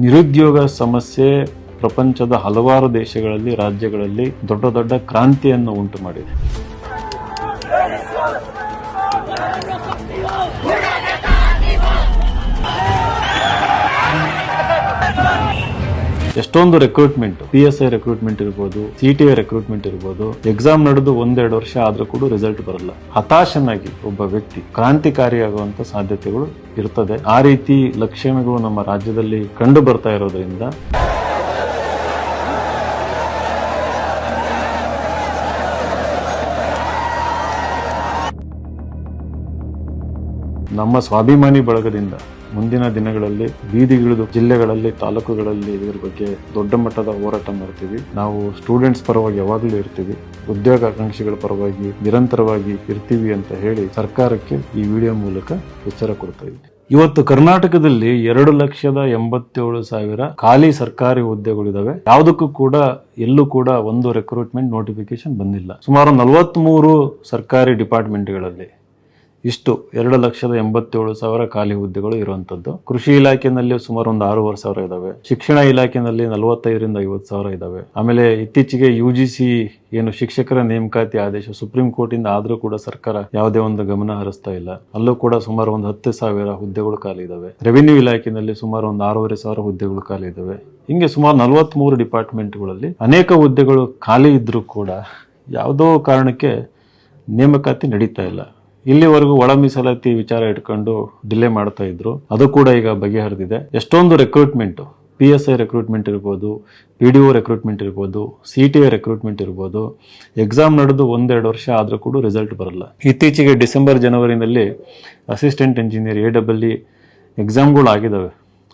ನಿರುದ್ಯೋಗ ಸಮಸ್ಯೆ ಪ್ರಪಂಚದ ಹಲವಾರು ದೇಶಗಳಲ್ಲಿ ರಾಜ್ಯಗಳಲ್ಲಿ ದೊಡ್ಡ ದೊಡ್ಡ ಕ್ರಾಂತಿಯನ್ನು ಉಂಟು ಮಾಡಿದೆ ಎಷ್ಟೊಂದು recruitment P S I recruitment ಇರ್ಬೋದು ಸಿ ಟಿ ಐ ರೆಕ್ರೂಟ್ಮೆಂಟ್ ಇರ್ಬೋದು ಎಕ್ಸಾಮ್ ನಡೆದು ಒಂದೆರಡು ವರ್ಷ ಆದ್ರೂ ಕೂಡ ರಿಸಲ್ಟ್ ಬರಲ್ಲ. ಹತಾಶನಾಗಿ ಒಬ್ಬ ವ್ಯಕ್ತಿ ಕ್ರಾಂತಿಕಾರಿಯಾಗುವಂತ ಸಾಧ್ಯತೆಗಳು ಇರ್ತದೆ. ಆ ರೀತಿ ಲಕ್ಷಣಗಳು ನಮ್ಮ ರಾಜ್ಯದಲ್ಲಿ ಕಂಡು ಬರ್ತಾ ಇರೋದ್ರಿಂದ ನಮ್ಮ ಸ್ವಾಭಿಮಾನಿ ಬಳಗದಿಂದ ಮುಂದಿನ ದಿನಗಳಲ್ಲಿ ಬೀದಿಗಿಳಿದು ಜಿಲ್ಲೆಗಳಲ್ಲಿ, ತಾಲೂಕುಗಳಲ್ಲಿ ಇದರ ಬಗ್ಗೆ ದೊಡ್ಡ ಮಟ್ಟದ ಹೋರಾಟ ಮಾಡ್ತೀವಿ. ನಾವು ಸ್ಟೂಡೆಂಟ್ಸ್ ಪರವಾಗಿ ಯಾವಾಗಲೂ ಇರ್ತೀವಿ. ಉದ್ಯೋಗಾಕಾಂಕ್ಷಿಗಳ ಪರವಾಗಿ ನಿರಂತರವಾಗಿ ಇರ್ತೀವಿ ಅಂತ ಹೇಳಿ ಸರ್ಕಾರಕ್ಕೆ ಈ ವಿಡಿಯೋ ಮೂಲಕ ಎಚ್ಚರ ಕೊಡ್ತಾ ಇವತ್ತು ಕರ್ನಾಟಕದಲ್ಲಿ ಎರಡು ಲಕ್ಷದ ಎಂಬತ್ತೇಳು ಸಾವಿರ ಖಾಲಿ ಸರ್ಕಾರಿ ಹುದ್ದೆಗಳಿದಾವೆ ಯಾವುದಕ್ಕೂ ಕೂಡ, ಎಲ್ಲೂ ಕೂಡ ಒಂದು ರೆಕ್ರೂಟ್ಮೆಂಟ್ ನೋಟಿಫಿಕೇಶನ್ ಬಂದಿಲ್ಲ. ಸುಮಾರು ನಲವತ್ಮೂರು ಸರ್ಕಾರಿ ಡಿಪಾರ್ಟ್ಮೆಂಟ್ಗಳಲ್ಲಿ ಇಷ್ಟು ಎರಡು ಲಕ್ಷದ ಎಂಬತ್ತೇಳು ಸಾವಿರ ಖಾಲಿ ಹುದ್ದೆಗಳು ಇರುವಂತದ್ದು. ಕೃಷಿ ಇಲಾಖೆನಲ್ಲಿ ಸುಮಾರು ಒಂದು ಆರೂವರೆ ಸಾವಿರ ಇದಾವೆ. ಶಿಕ್ಷಣ ಇಲಾಖೆಯಲ್ಲಿ ನಲವತ್ತೈದರಿಂದ ಐವತ್ತು ಸಾವಿರ ಇದಾವೆ. ಆಮೇಲೆ ಇತ್ತೀಚೆಗೆ ಯು ಜಿ ಸಿ ಏನು ಶಿಕ್ಷಕರ ನೇಮಕಾತಿ ಆದೇಶ ಸುಪ್ರೀಂ ಕೋರ್ಟ್ ಆದ್ರೂ ಕೂಡ ಸರ್ಕಾರ ಯಾವುದೇ ಒಂದು ಗಮನ ಹರಿಸ್ತಾ ಇಲ್ಲ. ಅಲ್ಲೂ ಕೂಡ ಸುಮಾರು ಒಂದು ಹತ್ತು ಸಾವಿರ ಹುದ್ದೆಗಳು ಖಾಲಿ ಇದಾವೆ. ರೆವಿನ್ಯೂ ಇಲಾಖೆಯಲ್ಲಿ ಸುಮಾರು ಒಂದು ಆರೂವರೆ ಸಾವಿರ ಹುದ್ದೆಗಳು ಖಾಲಿ ಇದಾವೆ. ಹಿಂಗೆ ಸುಮಾರು ನಲವತ್ಮೂರು ಡಿಪಾರ್ಟ್ಮೆಂಟ್ಗಳಲ್ಲಿ ಅನೇಕ ಹುದ್ದೆಗಳು ಖಾಲಿ ಇದ್ರೂ ಕೂಡ ಯಾವುದೋ ಕಾರಣಕ್ಕೆ ನೇಮಕಾತಿ ನಡೀತಾ ಇಲ್ಲ. ಇಲ್ಲಿವರೆಗೂ ಒಳ ಮೀಸಲಾತಿ ವಿಚಾರ ಇಟ್ಕೊಂಡು ಡಿಲೇ ಮಾಡ್ತಾ ಇದ್ರು. ಅದು ಕೂಡ ಈಗ ಬಗೆಹರಿದಿದೆ. ಎಷ್ಟೊಂದು recruitment P S I recruitment ಇರ್ಬೋದು ಪಿ ಡಿ ಒ ರೆಕ್ರೂಟ್ಮೆಂಟ್ ಇರ್ಬೋದು ಸಿ ಟಿ ಐ ರೆಕ್ರೂಟ್ಮೆಂಟ್ ಇರ್ಬೋದು. ಎಕ್ಸಾಮ್ ನಡೆದು ಒಂದೆರಡು ವರ್ಷ ಆದರೂ ಕೂಡ ರಿಸಲ್ಟ್ ಬರಲ್ಲ. ಇತ್ತೀಚೆಗೆ December, ಜನವರಿನಲ್ಲಿ assistant engineer A double E ಎಕ್ಸಾಮ್ಗಳು ಆಗಿದ್ದಾವೆ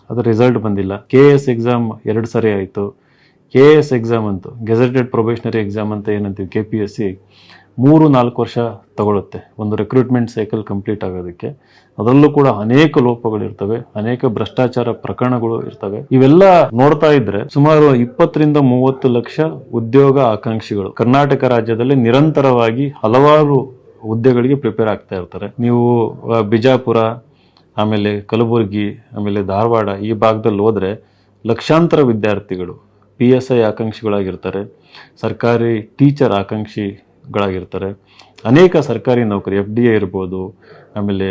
ಅದು ರಿಸಲ್ಟ್ ಬಂದಿಲ್ಲ. ಕೆ ಎಸ್ ಎಕ್ಸಾಮ್ ಎರಡು ಸರಿ ಆಯಿತು. ಕೆ ಎಸ್ ಎಕ್ಸಾಮ್ ಅಂತೂ ಗೆಜೆಟೆಡ್ ಪ್ರೊಬೇಷನರಿ ಎಕ್ಸಾಮ್ ಅಂತ ಏನಂತೀವಿ ಕೆ ಪಿ ಎಸ್ ಸಿ ಮೂರು ನಾಲ್ಕು ವರ್ಷ ತಗೊಳ್ಳುತ್ತೆ ಒಂದು ರೆಕ್ರೂಟ್ಮೆಂಟ್ ಸೈಕಲ್ ಕಂಪ್ಲೀಟ್ ಆಗೋದಕ್ಕೆ. ಅದರಲ್ಲೂ ಕೂಡ ಅನೇಕ ಲೋಪಗಳು ಇರ್ತವೆ, ಅನೇಕ ಭ್ರಷ್ಟಾಚಾರ ಪ್ರಕರಣಗಳು ಇರ್ತವೆ. ಇವೆಲ್ಲ ನೋಡ್ತಾ ಇದ್ರೆ ಸುಮಾರು ಇಪ್ಪತ್ತರಿಂದ ಮೂವತ್ತು ಲಕ್ಷ ಉದ್ಯೋಗ ಆಕಾಂಕ್ಷಿಗಳು ಕರ್ನಾಟಕ ರಾಜ್ಯದಲ್ಲಿ ನಿರಂತರವಾಗಿ ಹಲವಾರು ಹುದ್ದೆಗಳಿಗೆ ಪ್ರಿಪೇರ್ ಆಗ್ತಾ ಇರ್ತಾರೆ. ನೀವು ಬಿಜಾಪುರ, ಆಮೇಲೆ ಕಲಬುರಗಿ, ಆಮೇಲೆ ಧಾರವಾಡ ಈ ಭಾಗದಲ್ಲಿ ಹೋದರೆ ಲಕ್ಷಾಂತರ ವಿದ್ಯಾರ್ಥಿಗಳು ಪಿ ಎಸ್ ಐ ಆಕಾಂಕ್ಷಿಗಳಾಗಿರ್ತಾರೆ. ಸರ್ಕಾರಿ ಟೀಚರ್ ಆಕಾಂಕ್ಷಿಗಳಾಗಿರ್ತಾರೆ ಅನೇಕ ಸರ್ಕಾರಿ ನೌಕರಿ ಎಫ್ ಡಿ ಎ ಇರ್ಬೋದು, ಆಮೇಲೆ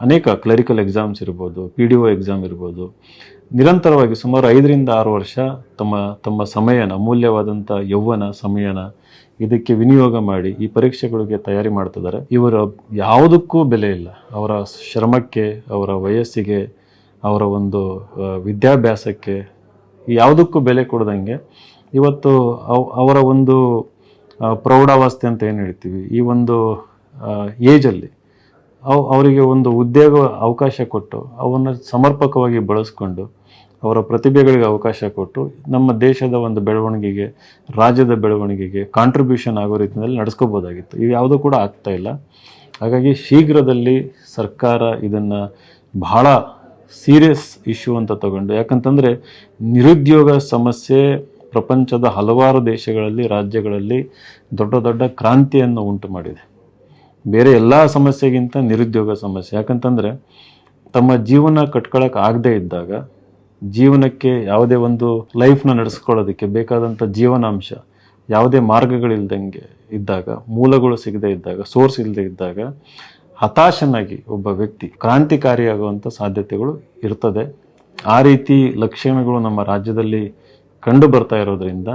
ಅನೇಕ ಕ್ಲರಿಕಲ್ ಎಕ್ಸಾಮ್ಸ್ ಇರ್ಬೋದು ಪಿ ಡಿ ಒ ಎಕ್ಸಾಮ್ ಇರ್ಬೋದು. ನಿರಂತರವಾಗಿ ಸುಮಾರು ಐದರಿಂದ ಆರು ವರ್ಷ ತಮ್ಮ ತಮ್ಮ ಸಮಯನ ಅಮೂಲ್ಯವಾದಂಥ ಯೌವನ ಸಮಯನ ಇದಕ್ಕೆ ವಿನಿಯೋಗ ಮಾಡಿ ಈ ಪರೀಕ್ಷೆಗಳಿಗೆ ತಯಾರಿ ಮಾಡ್ತಿದ್ದಾರೆ. ಇವರ ಯಾವುದಕ್ಕೂ ಬೆಲೆ ಇಲ್ಲ. ಅವರ ಶ್ರಮಕ್ಕೆ, ಅವರ ವಯಸ್ಸಿಗೆ, ಅವರ ಒಂದು ವಿದ್ಯಾಭ್ಯಾಸಕ್ಕೆ ಯಾವುದಕ್ಕೂ ಬೆಲೆ ಕೊಡ್ದಂಗೆ ಇವತ್ತು ಅವ್- ಅವರ ಒಂದು ಪ್ರೌಢಾವಸ್ಥೆ ಅಂತ ಏನು ಹೇಳ್ತೀವಿ? ಈ ಒಂದು ಏಜಲ್ಲಿ ಅವ್, ಅವರಿಗೆ ಒಂದು ಉದ್ಯೋಗ ಅವಕಾಶ ಕೊಟ್ಟು, ಅವನ್ನು ಸಮರ್ಪಕವಾಗಿ ಬಳಸ್ಕೊಂಡು, ಅವರ ಪ್ರತಿಭೆಗಳಿಗೆ ಅವಕಾಶ ಕೊಟ್ಟು, ನಮ್ಮ ದೇಶದ ಒಂದು ಬೆಳವಣಿಗೆಗೆ, ರಾಜ್ಯದ ಬೆಳವಣಿಗೆಗೆ ಕಾಂಟ್ರಿಬ್ಯೂಷನ್ ಆಗೋ ರೀತಿಯಲ್ಲಿ ನಡೆಸ್ಕೋಬೋದಾಗಿತ್ತು. ಇದು ಯಾವುದೂ ಕೂಡ ಆಗ್ತಾ ಇಲ್ಲ. ಹಾಗಾಗಿ ಶೀಘ್ರದಲ್ಲಿ ಸರ್ಕಾರ ಇದನ್ನು ಬಹಳ ಸೀರಿಯಸ್ ಇಶ್ಯೂ ಅಂತ ತಗೊಂಡು, ಯಾಕಂತಂದರೆ ನಿರುದ್ಯೋಗ ಸಮಸ್ಯೆ ಪ್ರಪಂಚದ ಹಲವಾರು ದೇಶಗಳಲ್ಲಿ, ರಾಜ್ಯಗಳಲ್ಲಿ ದೊಡ್ಡ ದೊಡ್ಡ ಕ್ರಾಂತಿಯನ್ನು ಉಂಟು ಮಾಡಿದೆ. ಬೇರೆ ಎಲ್ಲ ಸಮಸ್ಯೆಗಿಂತ ನಿರುದ್ಯೋಗ ಸಮಸ್ಯೆ. ಯಾಕಂತಂದರೆ, ತಮ್ಮ ಜೀವನ ಕಟ್ಕೊಳಕ್ಕೆ ಆಗದೇ ಇದ್ದಾಗ, ಜೀವನಕ್ಕೆ ಯಾವುದೇ ಒಂದು ಲೈಫ್ನ ನಡೆಸ್ಕೊಳ್ಳೋದಕ್ಕೆ ಬೇಕಾದಂಥ ಜೀವನಾಂಶ, ಯಾವುದೇ ಮಾರ್ಗಗಳಿಲ್ದಂಗೆ ಇದ್ದಾಗ, ಮೂಲಗಳು ಸಿಗದೇ ಇದ್ದಾಗ ಸೋರ್ಸ್ ಇಲ್ಲದೆ ಇದ್ದಾಗ, ಹತಾಶನಾಗಿ ಒಬ್ಬ ವ್ಯಕ್ತಿ ಕ್ರಾಂತಿಕಾರಿಯಾಗುವಂಥ ಸಾಧ್ಯತೆಗಳು ಇರ್ತದೆ. ಆ ರೀತಿ ಲಕ್ಷಣಗಳು ನಮ್ಮ ರಾಜ್ಯದಲ್ಲಿ ಕಂಡು ಬರ್ತಾ ಇರೋದ್ರಿಂದ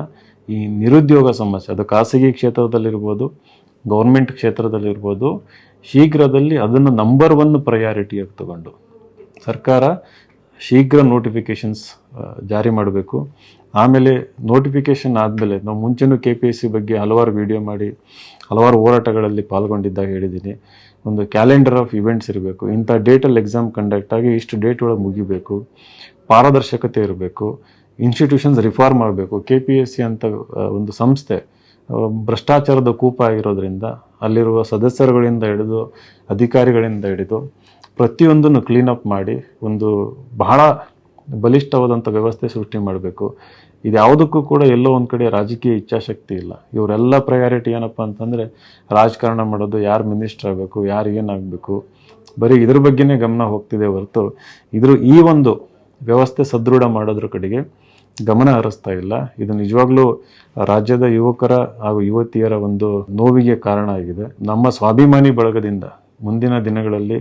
ಈ ನಿರುದ್ಯೋಗ ಸಮಸ್ಯೆ, ಅದು ಖಾಸಗಿ ಕ್ಷೇತ್ರದಲ್ಲಿರ್ಬೋದು ಗೌರ್ಮೆಂಟ್ ಕ್ಷೇತ್ರದಲ್ಲಿರ್ಬೋದು, ಶೀಘ್ರದಲ್ಲಿ ಅದನ್ನು ನಂಬರ್ ಒನ್ ಪ್ರಯಾರಿಟಿಯಾಗಿ ತಗೊಂಡು ಸರ್ಕಾರ ಶೀಘ್ರ ನೋಟಿಫಿಕೇಶನ್ಸ್ ಜಾರಿ ಮಾಡಬೇಕು. ಆಮೇಲೆ ನೋಟಿಫಿಕೇಶನ್ ಆದಮೇಲೆ ನಾವು ಮುಂಚೆನೂ ಕೆ ಪಿ ಎಸ್ ಸಿ ಬಗ್ಗೆ ಹಲವಾರು ವಿಡಿಯೋ ಮಾಡಿ, ಹಲವಾರು ಹೋರಾಟಗಳಲ್ಲಿ ಪಾಲ್ಗೊಂಡಿದ್ದಾಗ ಹೇಳಿದ್ದೀನಿ. ಒಂದು ಕ್ಯಾಲೆಂಡರ್ ಆಫ್ ಇವೆಂಟ್ಸ್ ಇರಬೇಕು. ಇಂಥ ಡೇಟಲ್ಲಿ ಎಕ್ಸಾಮ್ ಕಂಡಕ್ಟ್ ಆಗಿ ಇಷ್ಟು ಡೇಟ್ ಒಳಗೆ ಮುಗಿಬೇಕು. ಪಾರದರ್ಶಕತೆ ಇರಬೇಕು. ಇನ್ಸ್ಟಿಟ್ಯೂಷನ್ಸ್ ರಿಫಾರ್ಮ್ ಆಗಬೇಕು ಕೆ ಪಿ ಎಸ್ ಸಿ ಅಂತ ಒಂದು ಸಂಸ್ಥೆ ಭ್ರಷ್ಟಾಚಾರದ ಕೂಪ ಆಗಿರೋದ್ರಿಂದ ಅಲ್ಲಿರುವ ಸದಸ್ಯರುಗಳಿಂದ ಹಿಡಿದು ಅಧಿಕಾರಿಗಳಿಂದ ಹಿಡಿದು ಪ್ರತಿಯೊಂದನ್ನು ಕ್ಲೀನಪ್ ಮಾಡಿ ಒಂದು ಬಹಳ ಬಲಿಷ್ಠವಾದಂಥ ವ್ಯವಸ್ಥೆ ಸೃಷ್ಟಿ ಮಾಡಬೇಕು. ಇದು ಯಾವುದಕ್ಕೂ ಕೂಡ ಎಲ್ಲೋ ಒಂದು ಕಡೆ ರಾಜಕೀಯ ಇಚ್ಛಾಶಕ್ತಿ ಇಲ್ಲ. ಇವರೆಲ್ಲ ಪ್ರಯಾರಿಟಿ ಏನಪ್ಪ ಅಂತಂದರೆ ರಾಜಕಾರಣ ಮಾಡೋದು, ಯಾರು ಮಿನಿಸ್ಟರ್ ಆಗಬೇಕು, ಯಾರು ಏನಾಗಬೇಕು ಬರೀ ಇದ್ರ ಬಗ್ಗೆನೇ ಗಮನ ಹೋಗ್ತಿದೆ ಹೊರತು ಇದ್ರ ಈ ಒಂದು ವ್ಯವಸ್ಥೆ ಸದೃಢ ಮಾಡೋದ್ರ ಕಡೆಗೆ ಗಮನ ಹರಿಸ್ತಾ ಇಲ್ಲ. ಇದು ನಿಜವಾಗ್ಲೂ ರಾಜ್ಯದ ಯುವಕರ ಹಾಗೂ ಯುವತಿಯರ ಒಂದು ನೋವಿಗೆ ಕಾರಣ ಆಗಿದೆ. ನಮ್ಮ ಸ್ವಾಭಿಮಾನಿ ಬಳಗದಿಂದ ಮುಂದಿನ ದಿನಗಳಲ್ಲಿ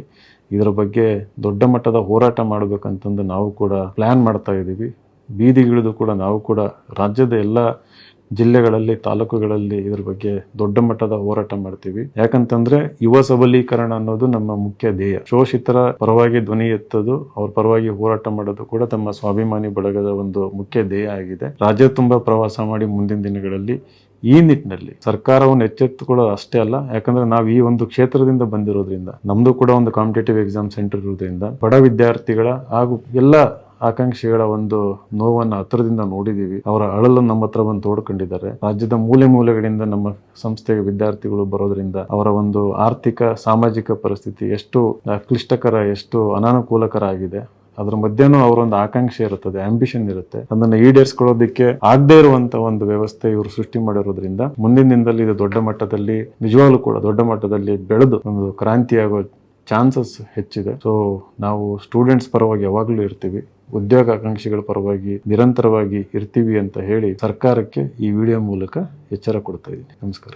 ಇದರ ಬಗ್ಗೆ ದೊಡ್ಡ ಮಟ್ಟದ ಹೋರಾಟ ಮಾಡಬೇಕಂತಂದು ನಾವು ಕೂಡ ಪ್ಲ್ಯಾನ್ ಮಾಡ್ತಾ ಇದ್ದೀವಿ ಬೀದಿಗಿಳಿದು ಕೂಡ ನಾವು ಕೂಡ ರಾಜ್ಯದ ಎಲ್ಲ ಜಿಲ್ಲೆಗಳಲ್ಲಿ, ತಾಲೂಕುಗಳಲ್ಲಿ ಇದ್ರ ಬಗ್ಗೆ ದೊಡ್ಡ ಮಟ್ಟದ ಹೋರಾಟ ಮಾಡ್ತೀವಿ. ಯಾಕಂತಂದ್ರೆ ಯುವ ಸಬಲೀಕರಣ ಅನ್ನೋದು ನಮ್ಮ ಮುಖ್ಯ ಧ್ಯೇಯ. ಶೋಷಿತರ ಪರವಾಗಿ ಧ್ವನಿ ಎತ್ತದು, ಅವ್ರ ಪರವಾಗಿ ಹೋರಾಟ ಮಾಡೋದು ಕೂಡ ತಮ್ಮ ಸ್ವಾಭಿಮಾನಿ ಬಳಗದ ಒಂದು ಮುಖ್ಯ ಧ್ಯೇಯ ಆಗಿದೆ. ರಾಜ್ಯ ತುಂಬಾ ಪ್ರವಾಸ ಮಾಡಿ ಮುಂದಿನ ದಿನಗಳಲ್ಲಿ ಈ ನಿಟ್ಟಿನಲ್ಲಿ ಸರ್ಕಾರವನ್ನು ಎಚ್ಚೆತ್ತುಕೊಳ್ಳೋದು ಅಷ್ಟೇ ಅಲ್ಲ, ಯಾಕಂದ್ರೆ ನಾವು ಈ ಒಂದು ಕ್ಷೇತ್ರದಿಂದ ಬಂದಿರೋದ್ರಿಂದ, ನಮ್ದು ಕೂಡ ಒಂದು ಕಾಂಪಿಟೇಟಿವ್ ಎಕ್ಸಾಮ್ ಸೆಂಟರ್ ಇರೋದ್ರಿಂದ, ಬಡ ವಿದ್ಯಾರ್ಥಿಗಳ ಹಾಗೂ ಎಲ್ಲ ಆಕಾಂಕ್ಷಿಗಳ ಒಂದು ನೋವನ್ನು ಹತ್ರದಿಂದ ನೋಡಿದೀವಿ. ಅವರ ಅಳಲು ನಮ್ಮ ಹತ್ರ ಬಂದು ತೋಡ್ಕೊಂಡಿದ್ದಾರೆ. ರಾಜ್ಯದ ಮೂಲೆ ಮೂಲೆಗಳಿಂದ ನಮ್ಮ ಸಂಸ್ಥೆಗೆ ವಿದ್ಯಾರ್ಥಿಗಳು ಬರೋದ್ರಿಂದ ಅವರ ಒಂದು ಆರ್ಥಿಕ, ಸಾಮಾಜಿಕ ಪರಿಸ್ಥಿತಿ ಎಷ್ಟು ಕ್ಲಿಷ್ಟಕರ, ಎಷ್ಟು ಅನಾನುಕೂಲಕರ ಆಗಿದೆ. ಅದ್ರ ಮಧ್ಯನೂ ಅವರೊಂದು ಆಕಾಂಕ್ಷೆ ಇರುತ್ತದೆ ಆಂಬಿಷನ್ ಇರುತ್ತೆ. ಅದನ್ನ ಈಡೇರಿಸ್ಕೊಳ್ಳೋದಕ್ಕೆ ಆಗದೇ ಇರುವಂತ ಒಂದು ವ್ಯವಸ್ಥೆ ಇವರು ಸೃಷ್ಟಿ ಮಾಡಿರೋದ್ರಿಂದ ಮುಂದಿನ ದಿನದಲ್ಲಿ ಇದು ದೊಡ್ಡ ಮಟ್ಟದಲ್ಲಿ, ನಿಜವಾಗ್ಲೂ ಕೂಡ ದೊಡ್ಡ ಮಟ್ಟದಲ್ಲಿ ಬೆಳೆದು ಒಂದು ಕ್ರಾಂತಿಯಾಗೋ ಚಾನ್ಸಸ್ ಹೆಚ್ಚಿದೆ. ಸೊ ನಾವು ಸ್ಟೂಡೆಂಟ್ಸ್ ಪರವಾಗಿ ಯಾವಾಗಲೂ ಇರ್ತೀವಿ. ಉದ್ಯೋಗಾಕಾಂಕ್ಷಿಗಳ ಪರವಾಗಿ ನಿರಂತರವಾಗಿ ಇರ್ತೀವಿ ಅಂತ ಹೇಳಿ ಸರ್ಕಾರಕ್ಕೆ ಈ ವಿಡಿಯೋ ಮೂಲಕ ಎಚ್ಚರ ಕೊಡ್ತಾ ಇದ್ದೀನಿ. ನಮಸ್ಕಾರ.